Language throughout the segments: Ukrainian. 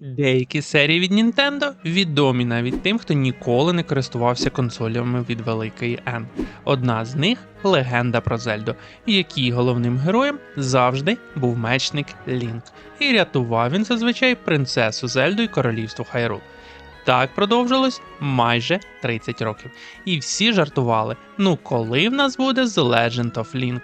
Деякі серії від Nintendo відомі навіть тим, хто ніколи не користувався консолями від великої N. Одна з них легенда про Зельду, в якій головним героєм завжди був мечник Лінк, і рятував він зазвичай принцесу Зельду і королівство Хайрул. Так продовжилось майже 30 років. І всі жартували: ну коли в нас буде The Legend of Link?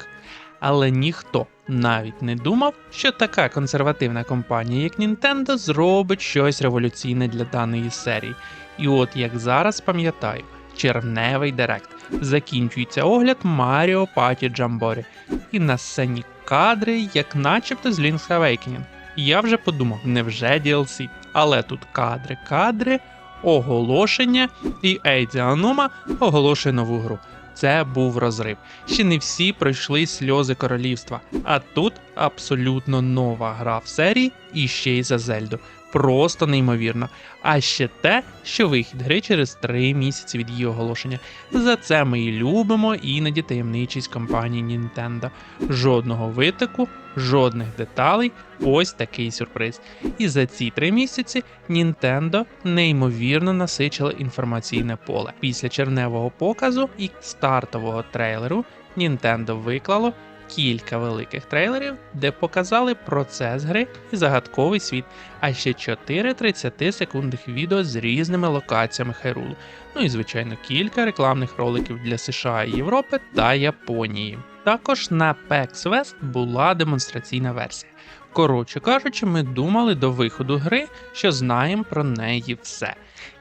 Але ніхто навіть не думав, що така консервативна компанія, як Nintendo, зробить щось революційне для даної серії. І от як зараз пам'ятаю, червневий директ закінчується огляд Mario Party Jamboree. І на сцені кадри, як начебто з Link's Awakening. Я вже подумав, невже DLC? Але тут кадри, кадри, оголошення, і Ейдзі Анума оголошує нову гру. Це був розрив. Ще не всі пройшли сльози королівства. А тут абсолютно нова гра в серії і ще й за Зельду. Просто неймовірно. А ще те, що вихід гри через 3 місяці від її оголошення. За це ми і любимо іноді таємничість компанії Nintendo. Жодного витоку, жодних деталей. Ось такий сюрприз. І за ці три місяці Nintendo неймовірно насичили інформаційне поле. Після червневого показу і стартового трейлеру Nintendo виклало кілька великих трейлерів, де показали процес гри і загадковий світ, а ще 4 30 секундних відео з різними локаціями Хайрулу. Ну і звичайно кілька рекламних роликів для США Європи та Японії. Також на PAX West була демонстраційна версія. Коротше кажучи, ми думали до виходу гри, що знаємо про неї все.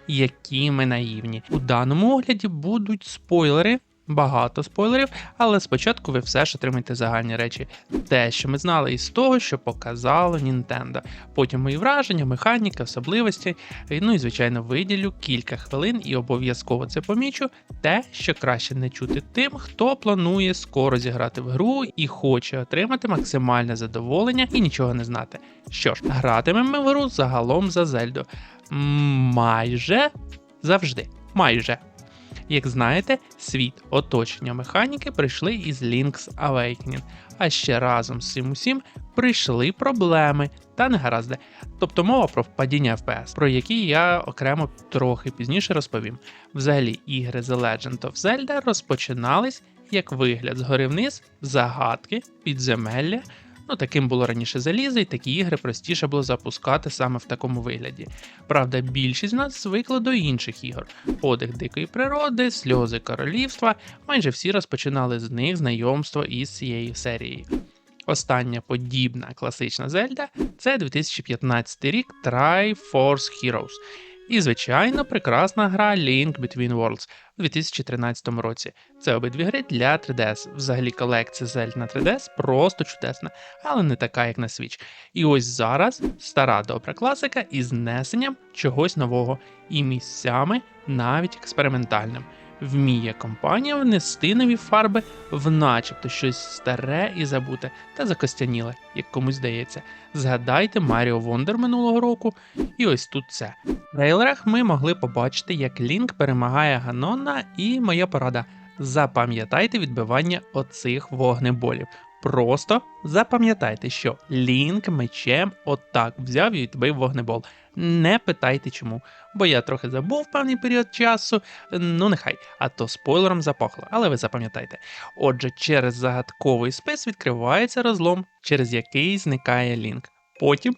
Які ми наївні. У даному огляді будуть спойлери, багато спойлерів, але спочатку ви все ж отримаєте загальні речі. Те, що ми знали із того, що показало Nintendo. Потім мої враження, механіка, особливості. Ну і звичайно виділю кілька хвилин і обов'язково це помічу. Те, що краще не чути тим, хто планує скоро зіграти в гру і хоче отримати максимальне задоволення і нічого не знати. Що ж, гратимемо ми в гру загалом за Зельду. Майже завжди. Майже. Як знаєте, світ оточення механіки прийшли із Link's Awakening, а ще разом з цим усім прийшли проблеми та негаразди. Тобто мова про падіння FPS, про які я окремо трохи пізніше розповім. Взагалі, ігри The Legend of Zelda розпочинались як вигляд згори вниз, загадки, підземелля. Ну, таким було раніше залізо, і такі ігри простіше було запускати саме в такому вигляді. Правда, більшість з нас звикла до інших ігор: подих дикої природи, сльози королівства. Майже всі розпочинали з них знайомство із цією серією. Остання подібна класична Зельда це 2015 рік Triforce Heroes. І, звичайно, прекрасна гра Link Between Worlds у 2013 році. Це обидві гри для 3DS. Взагалі колекція Zelda на 3DS просто чудесна, але не така, як на Switch. І ось зараз стара добра класика із несенням чогось нового і місцями навіть експериментальним. Вміє компанія внести нові фарби в начебто щось старе і забуте та закостяніле, як комусь здається. Згадайте Маріо Вондер минулого року, і ось тут це. В трейлерах ми могли побачити, як Лінк перемагає Ганона, і моя порада: запам'ятайте відбивання оцих вогнеболів. Просто запам'ятайте, що Лінк мечем отак взяв і відбив вогнебол. Не питайте чому, бо я трохи забув певний період часу. Ну нехай, а то спойлером запахло, але ви запам'ятайте. Отже, через загадковий спис відкривається розлом, через який зникає Лінк. Потім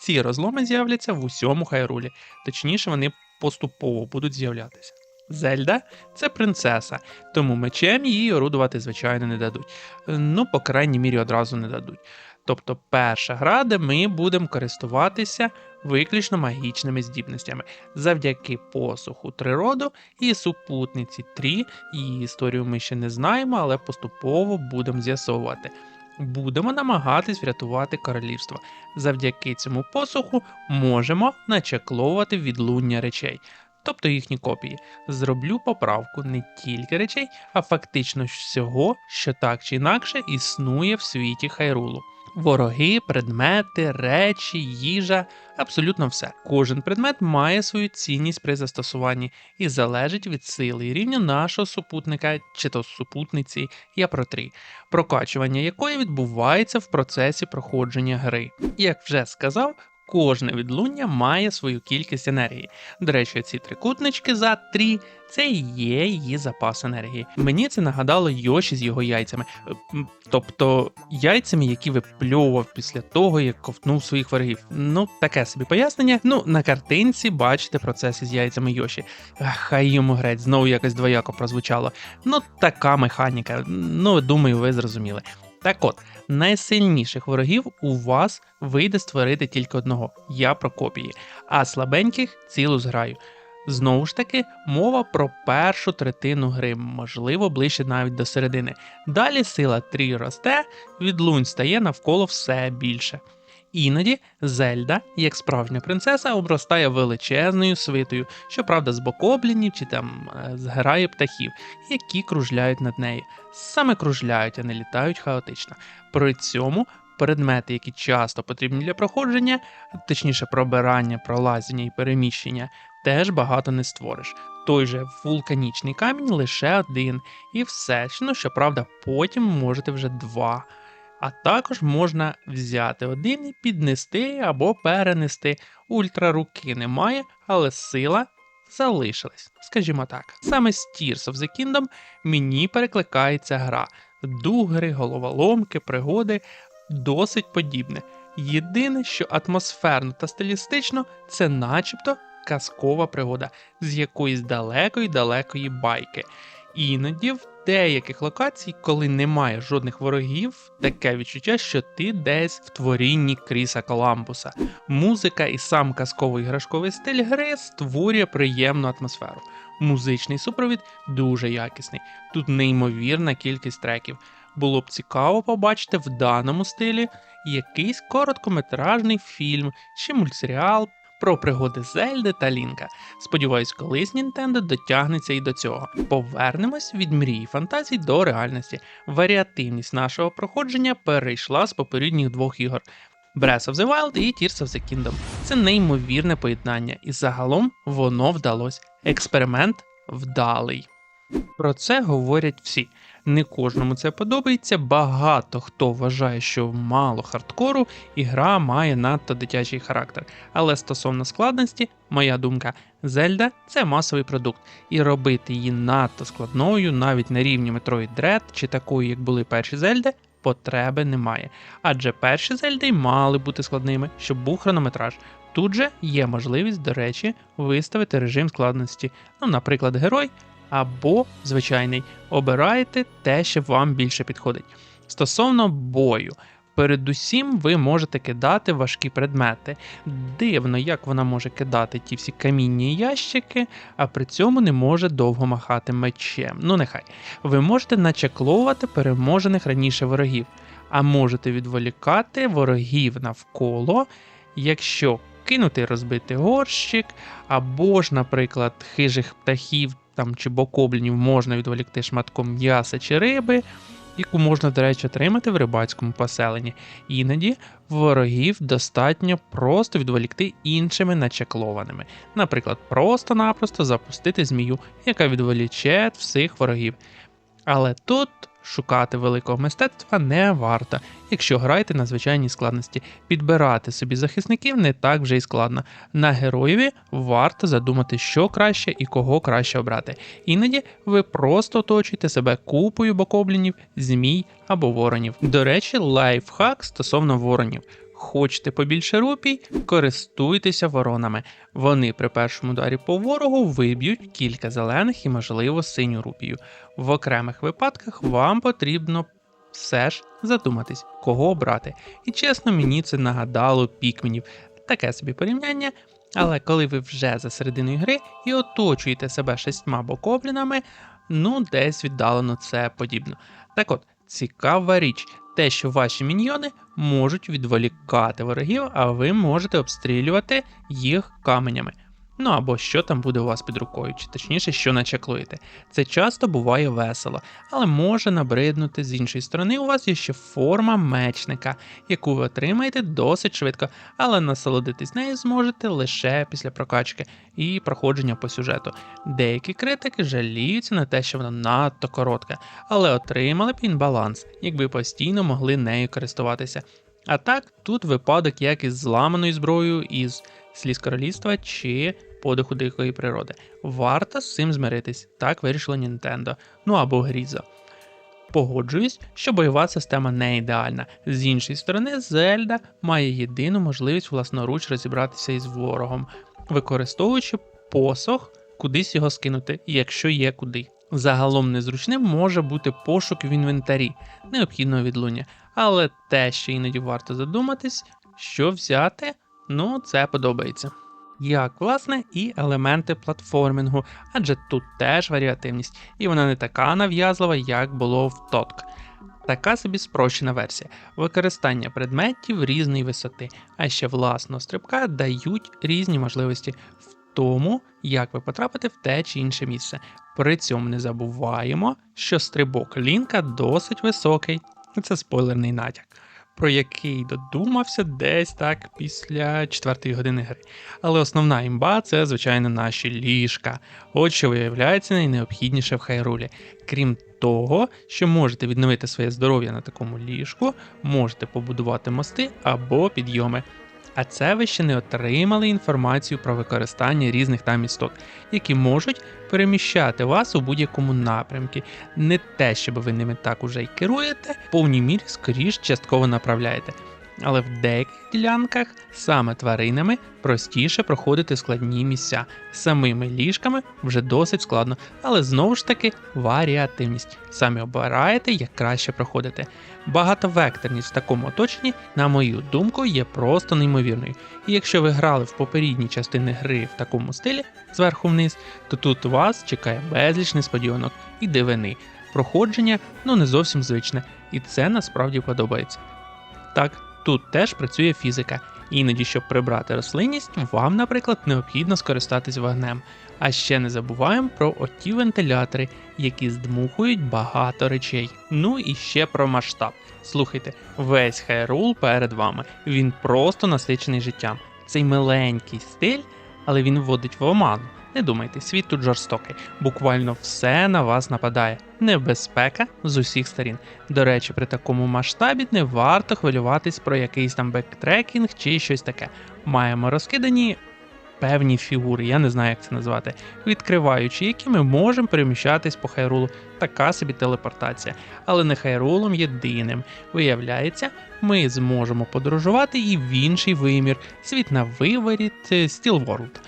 ці розломи з'являться в усьому хайрулі, точніше, вони поступово будуть з'являтися. Зельда це принцеса, тому мечем її орудувати, звичайно, не дадуть. Ну, по крайній мірі, одразу не дадуть. Тобто, перша гра, де ми будемо користуватися виключно магічними здібностями завдяки посуху Трироду і супутниці Трі. Її історію ми ще не знаємо, але поступово будемо з'ясовувати. Будемо намагатись врятувати королівство. Завдяки цьому посуху можемо начакловувати відлуння речей, тобто їхні копії. Зроблю поправку не тільки речей, а фактично всього, що так чи інакше існує в світі Хайрулу. Вороги, предмети, речі, їжа абсолютно все. Кожен предмет має свою цінність при застосуванні і залежить від сили і рівня нашого супутника чи то супутниці, я про три, прокачування якої відбувається в процесі проходження гри. Як вже сказав, кожне відлуння має свою кількість енергії. До речі, ці трикутнички за 3 це і є її запас енергії. Мені це нагадало Йоші з його яйцями, Е, тобто яйцями, які випльовував після того, як ковтнув своїх ворогів. Ну, таке собі пояснення. Ну, на картинці бачите процес із яйцями Йоші. Хай йому греть, знову якось двояко прозвучало. Ну, така механіка. Ну, думаю, ви зрозуміли. Так от, найсильніших ворогів у вас вийде створити тільки одного я про копії, а слабеньких цілу зграю. Знову ж таки, мова про першу третину гри, можливо, ближче навіть до середини. Далі сила трі росте, відлунь стає навколо все більше. Іноді Зельда, як справжня принцеса, обростає величезною свитою, щоправда, з бокоблінів чи там е, з птахів, які кружляють над нею. Саме кружляють, а не літають хаотично. При цьому предмети, які часто потрібні для проходження, точніше пробирання, пролазіння і переміщення, теж багато не створиш. Той же вулканічний камінь лише один, і все. Ну, щоправда, потім можете вже два. А також можна взяти один і піднести або перенести. Ультраруки немає, але сила залишилась, скажімо так. Саме з Tears of the Kingdom мені перекликається гра. Дугри, головоломки, пригоди досить подібне. Єдине, що атмосферно та стилістично, це начебто казкова пригода з якоїсь далекої далекої байки. Іноді в деяких локацій, коли немає жодних ворогів, таке відчуття, що ти десь в творінні Кріса Коламбуса. Музика і сам казковий іграшковий стиль гри створює приємну атмосферу. Музичний супровід дуже якісний. Тут неймовірна кількість треків. Було б цікаво побачити в даному стилі якийсь короткометражний фільм чи мультсеріал про пригоди Зельди та Лінка. Сподіваюсь, колись Нінтендо дотягнеться і до цього. Повернемось від мрії фантазій до реальності. Варіативність нашого проходження перейшла з попередніх двох ігор. Breath of the Wild і Tears of the Kingdom. Це неймовірне поєднання, і загалом воно вдалось. Експеримент вдалий. Про це говорять всі. Не кожному це подобається. Багато хто вважає, що мало хардкору і гра має надто дитячий характер. Але стосовно складності, моя думка, Зельда це масовий продукт, і робити її надто складною, навіть на рівні Metroid Dread чи такою, як були перші Зельди, потреби немає. Адже перші Зельди мали бути складними, щоб був хронометраж. Тут же є можливість, до речі, виставити режим складності, ну, наприклад, герой або звичайний. Обирайте те, що вам більше підходить. Стосовно бою, передусім ви можете кидати важкі предмети. Дивно, як вона може кидати ті всі камінні ящики, а при цьому не може довго махати мечем. Ну нехай. Ви можете начакловувати переможених раніше ворогів, а можете відволікати ворогів навколо, якщо кинути розбити горщик, або ж, наприклад, хижих птахів там чи бокоблінів можна відволікти шматком м'яса чи риби, яку можна, до речі, отримати в рибацькому поселенні. Іноді ворогів достатньо просто відволікти іншими начаклованими. Наприклад, просто-напросто запустити змію, яка відволіче всіх ворогів. Але тут шукати великого мистецтва не варто, якщо граєте на звичайній складності. Підбирати собі захисників не так вже й складно. На героєві варто задумати, що краще і кого краще обрати. Іноді ви просто оточуєте себе купою бокоблінів, змій або воронів. До речі, лайфхак стосовно воронів. Хочете побільше рупій, користуйтеся воронами. Вони при першому ударі по ворогу виб'ють кілька зелених і, можливо, синю рупію. В окремих випадках вам потрібно все ж задуматись, кого обрати. І чесно, мені це нагадало пікменів. Таке собі порівняння. Але коли ви вже за серединою гри і оточуєте себе шістьма бокоблінами, ну десь віддалено це подібно. Так от, цікава річ, те, що ваші міньйони можуть відволікати ворогів, а ви можете обстрілювати їх каменями. Ну або що там буде у вас під рукою, чи точніше, що начаклуєте. Це часто буває весело, але може набриднути з іншої сторони. У вас є ще форма мечника, яку ви отримаєте досить швидко, але насолодитись нею зможете лише після прокачки і проходження по сюжету. Деякі критики жаліються на те, що вона надто коротка, але отримали б інбаланс, якби постійно могли нею користуватися. А так, тут випадок як із зламаною зброєю, із сліз королівства чи подиху дикої природи. Варто з цим змиритись, так вирішило Нінтендо, ну або Грізо. Погоджуюсь, що бойова система не ідеальна. З іншої сторони, Зельда має єдину можливість власноруч розібратися із ворогом, використовуючи посох, кудись його скинути, якщо є куди. Загалом незручним може бути пошук в інвентарі необхідного відлуння, але те, що іноді варто задуматись, що взяти, ну це подобається. Як, власне, і елементи платформінгу, адже тут теж варіативність, і вона не така нав'язлива, як було в TOTK. Така собі спрощена версія. Використання предметів різної висоти, а ще власного стрибка дають різні можливості в тому, як ви потрапите в те чи інше місце. При цьому не забуваємо, що стрибок лінка досить високий. Це спойлерний натяк, про який додумався десь так після четвертої години гри. Але основна імба це, звичайно, наші ліжка. От що виявляється найнеобхідніше в хайрулі. Крім того, що можете відновити своє здоров'я на такому ліжку, можете побудувати мости або підйоми. А це ви ще не отримали інформацію про використання різних там істот, які можуть переміщати вас у будь-якому напрямку. Не те, щоб ви ними так уже й керуєте, в повній мірі скоріш частково направляєте. Але в деяких ділянках саме тваринами простіше проходити складні місця. Самими ліжками вже досить складно, але знову ж таки варіативність. Самі обираєте, як краще проходити. Багатовекторність в такому оточенні, на мою думку, є просто неймовірною. І якщо ви грали в попередні частини гри в такому стилі зверху вниз, то тут вас чекає безліч несподіванок і дивини. Проходження ну не зовсім звичне, і це насправді подобається. Так, тут теж працює фізика. Іноді, щоб прибрати рослинність, вам, наприклад, необхідно скористатись вогнем. А ще не забуваємо про оті вентилятори, які здмухують багато речей. Ну і ще про масштаб. Слухайте, весь хайрул перед вами. Він просто насичений життям. Цей миленький стиль, але він вводить в оману. Не думайте, світ тут жорстокий. Буквально все на вас нападає. Небезпека з усіх сторін. До речі, при такому масштабі не варто хвилюватись про якийсь там бектрекінг чи щось таке. Маємо розкидані певні фігури, я не знаю, як це назвати, відкриваючи, які ми можемо переміщатись по хайрулу. Така собі телепортація. Але не хайрулом єдиним. Виявляється, ми зможемо подорожувати і в інший вимір, світ на виворіт Steel World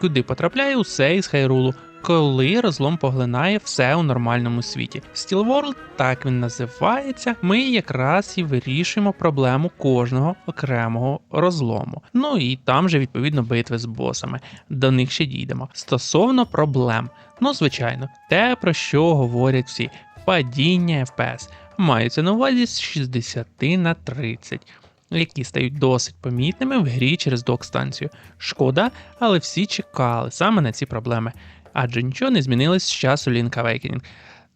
куди потрапляє усе із Хайрулу, коли розлом поглинає все у нормальному світі. Steelworld, так він називається. Ми якраз і вирішуємо проблему кожного окремого розлому. Ну і там же відповідно битви з босами. До них ще дійдемо. Стосовно проблем, ну звичайно, те про що говорять всі: падіння FPS. Маються на увазі з 60 на 30 які стають досить помітними в грі через док-станцію. Шкода, але всі чекали саме на ці проблеми, адже нічого не змінилось з часу Link Awakening.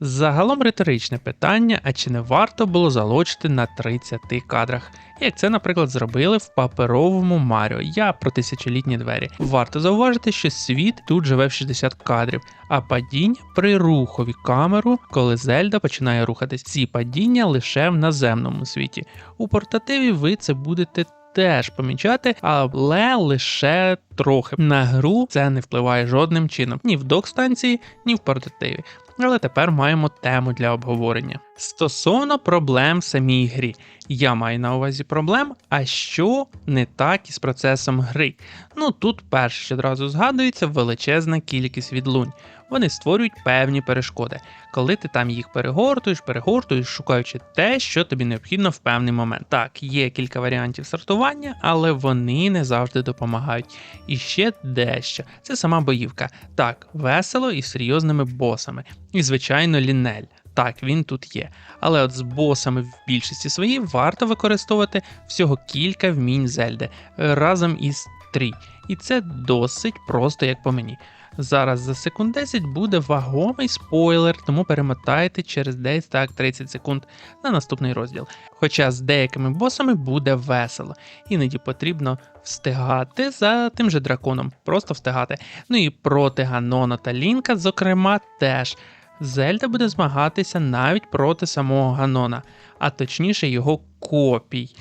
Загалом риторичне питання, а чи не варто було залочити на 30 кадрах, як це, наприклад, зробили в паперовому Маріо, я про тисячолітні двері. Варто зауважити, що світ тут живе в 60 кадрів, а падіння при рухові камеру, коли Зельда починає рухатись. Ці падіння лише в наземному світі. У портативі ви це будете. Теж помічати, але лише трохи на гру це не впливає жодним чином ні в док-станції, ні в портативі але тепер маємо тему для обговорення. Стосовно проблем в самій грі, я маю на увазі проблем, а що не так із процесом гри. Ну тут перше що одразу згадується величезна кількість відлунь. Вони створюють певні перешкоди, коли ти там їх перегортуєш, перегортуєш, шукаючи те, що тобі необхідно в певний момент. Так, є кілька варіантів сортування, але вони не завжди допомагають. І ще дещо. Це сама боївка. Так, весело і серйозними босами. І, звичайно, лінель. Так, він тут є. Але от з босами в більшості своїй варто використовувати всього кілька вмінь Зельди разом із трі. І це досить просто, як по мені. Зараз за секунд 10 буде вагомий спойлер, тому перемотайте через десь так 30 секунд на наступний розділ. Хоча з деякими босами буде весело, іноді потрібно встигати за тим же драконом, просто встигати. Ну і проти Ганона та Лінка, зокрема, теж. Зельда буде змагатися навіть проти самого Ганона, а точніше його копій.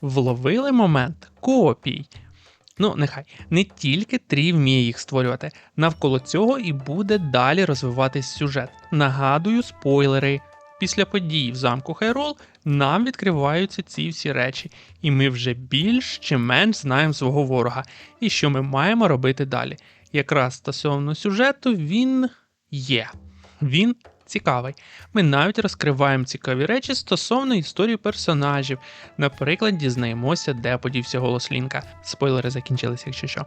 Вловили момент копій. Ну, нехай не тільки Трі вміє їх створювати. Навколо цього і буде далі розвиватись сюжет. Нагадую, спойлери. Після подій в замку Хайрол нам відкриваються ці всі речі, і ми вже більш чи менш знаємо свого ворога і що ми маємо робити далі. Якраз стосовно сюжету він є. Він цікавий. Ми навіть розкриваємо цікаві речі стосовно історії персонажів. Наприклад, дізнаємося, де подівся голос Лінка. Спойлери закінчилися, якщо що.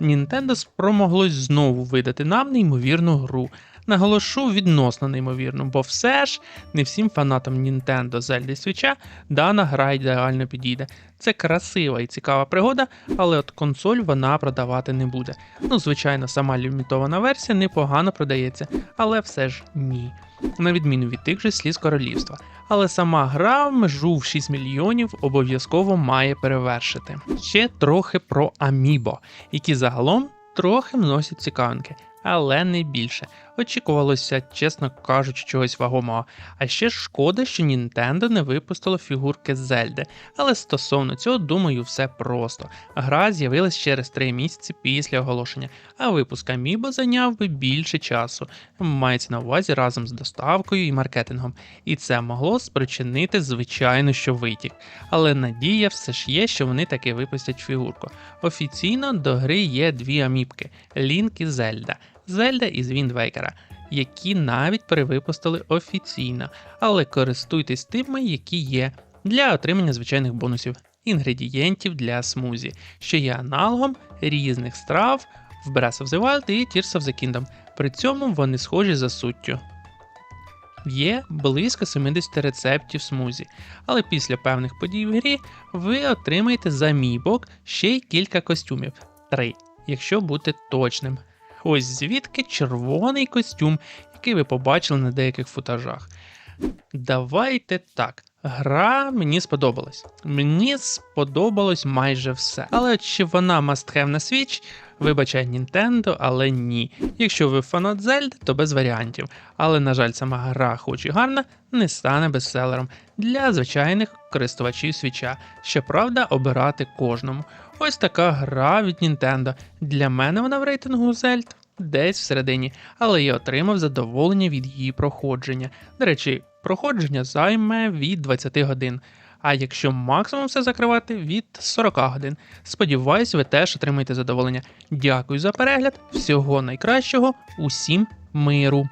Nintendo спромоглось знову видати нам неймовірну гру. Наголошу відносно неймовірну, бо все ж не всім фанатам Nintendo Zelda Switch дана гра ідеально підійде. Це красива і цікава пригода, але от консоль вона продавати не буде. Ну, звичайно, сама лімітована версія непогано продається, але все ж ні. На відміну від тих же сліз королівства. Але сама гра межу в 6 мільйонів обов'язково має перевершити. Ще трохи про Амібо, які загалом трохи вносять цікавинки, але не більше. Очікувалося, чесно кажучи, чогось вагомого. А ще шкода, що Nintendo не випустило фігурки Зельди. Але стосовно цього, думаю, все просто. Гра з'явилась через 3 місяці після оголошення, а випуск Amiibo зайняв би більше часу. Мається на увазі разом з доставкою і маркетингом. І це могло спричинити, звичайно, що витік. Але надія все ж є, що вони таки випустять фігурку. Офіційно до гри є дві аміпки: Лінк і Зельда. Зельда із Віндвейкера, які навіть перевипустили офіційно, але користуйтесь тими, які є, для отримання звичайних бонусів, інгредієнтів для смузі, що є аналогом різних страв в Breath of the Wild і Tears of the Kingdom. При цьому вони схожі за суттю. Є близько 70 рецептів смузі, але після певних подій в грі ви отримаєте за мій бок ще й кілька костюмів. Три, якщо бути точним. Ось звідки червоний костюм, який ви побачили на деяких футажах. Давайте так. Гра мені сподобалась. Мені сподобалось майже все. Але чи вона must have на Switch? Вибачай Nintendo, але ні. Якщо ви фанат Зельди, то без варіантів. Але, на жаль, сама гра, хоч і гарна, не стане бестселером для звичайних користувачів свіча. Щоправда, обирати кожному. Ось така гра від Nintendo. Для мене вона в рейтингу Зельд десь всередині, але я отримав задоволення від її проходження. До речі, проходження займе від 20 годин. А якщо максимум все закривати від 40 годин. Сподіваюсь, ви теж отримаєте задоволення. Дякую за перегляд, всього найкращого, усім миру!